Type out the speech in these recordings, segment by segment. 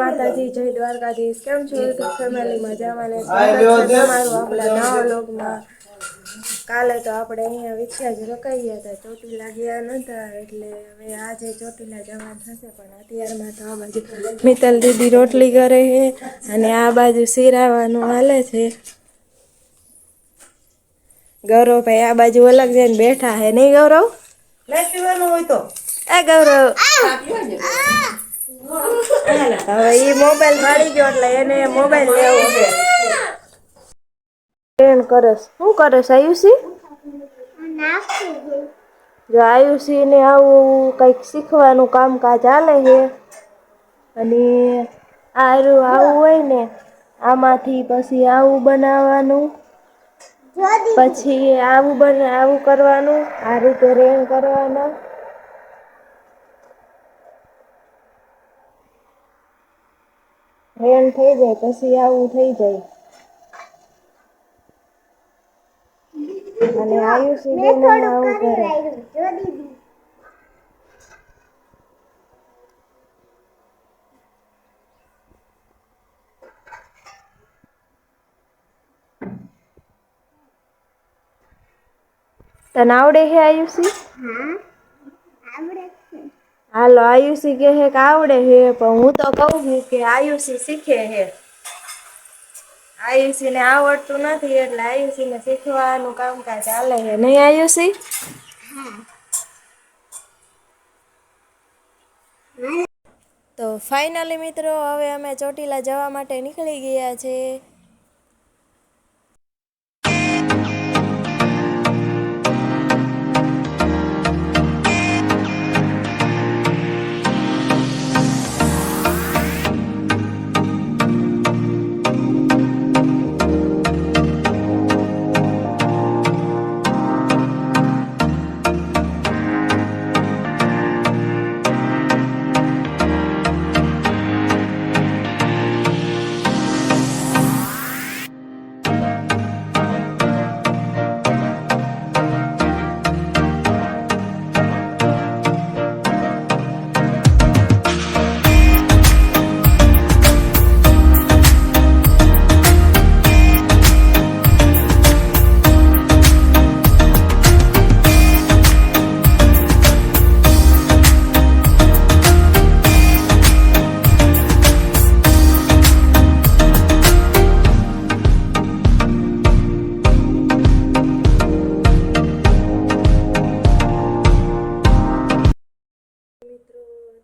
માતાજી જય દ્વારકાધીશ. કેમ છો? યુટ્યુબ ફેમિલી મજામાં ને સ્વાગત છે તમારું આપણા નવા કાલે તો આપણે અહીંયા વિખ્યા જ રોકાઈ ગયા હતા. ચોટીલા ગયા નતા એટલે હવે આજે ચોટીલા જવા થશે પણ અત્યારમાં તો આ બાજુ મિત્તલ દીદી રોટલી કરે છે અને આ બાજુ શિરાવાનું હાલે છે. ગૌરવભાઈ આ બાજુ અલગ જઈને બેઠા હે નહીં ગૌરવ? હોય તો. એ ગૌરવ. હવે એ મોબાઈલ ફાડી ગયો એટલે એને મોબાઈલ લેવો છે. ટ્રેન કરસ શું કરસ આયુષી? જો આયુષી ને આવું કંઈક શીખવાનું કામકાજ ચાલે છે, અને આરું આવું હોય ને, આમાંથી પછી આવું બનાવવાનું, પછી આવું બને, આવું કરવાનું, આ રીતે રેન કરવાના. રેણ થઈ જાય પછી આવું થઈ જાય અને આયુષી બેન આવું કરે તને આવડે છે આયુષી હાલો, આયુષી કે હે કે આવડે હે પણ હું તો કહું છું કે આયુષી શીખે છે. આયુષીને આવડતું નથી, એટલે આયુષીને શીખવાનું કામકાજ ચાલે છે. નહીં, આયુષી? તો ફાઇનલી મિત્રો, હવે અમે ચોટીલા જવા માટે નીકળી ગયા છે.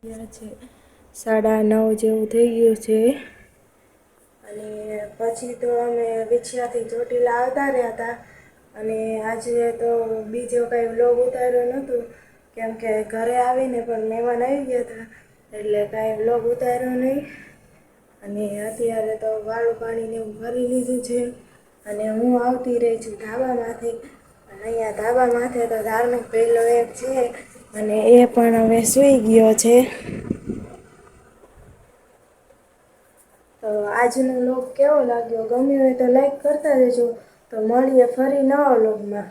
ત્યાં છે સાડા નવ જેવું થઈ ગયું છે. અને પછી તો અમે વિછિયાથી ચોટીલા આવતા રહ્યા હતા. અને આજે તો બીજો કંઈ વ્લોગ ઉતાર્યો નહોતો. કેમ કે ઘરે આવીને પણ મહેમાન આવી ગયા હતા. એટલે કાંઈ વ્લોગ ઉતાર્યો નહીં. અને અત્યારે તો વાળું પાણીને એવું ભરી લીધું છે. અને હું આવતી રહી છું ધાબામાંથી. અને અહીંયા ધાબા માથે તો ધાર્મિક પહેલો એક છે. અને એ પણ હવે સૂઈ ગયો છે. તો આજનો લોક કેવો લાગ્યો? ગમ્યો હોય તો લાઈક કરતા રહેજો. તો મળીએ ફરી નવા લોગમાં.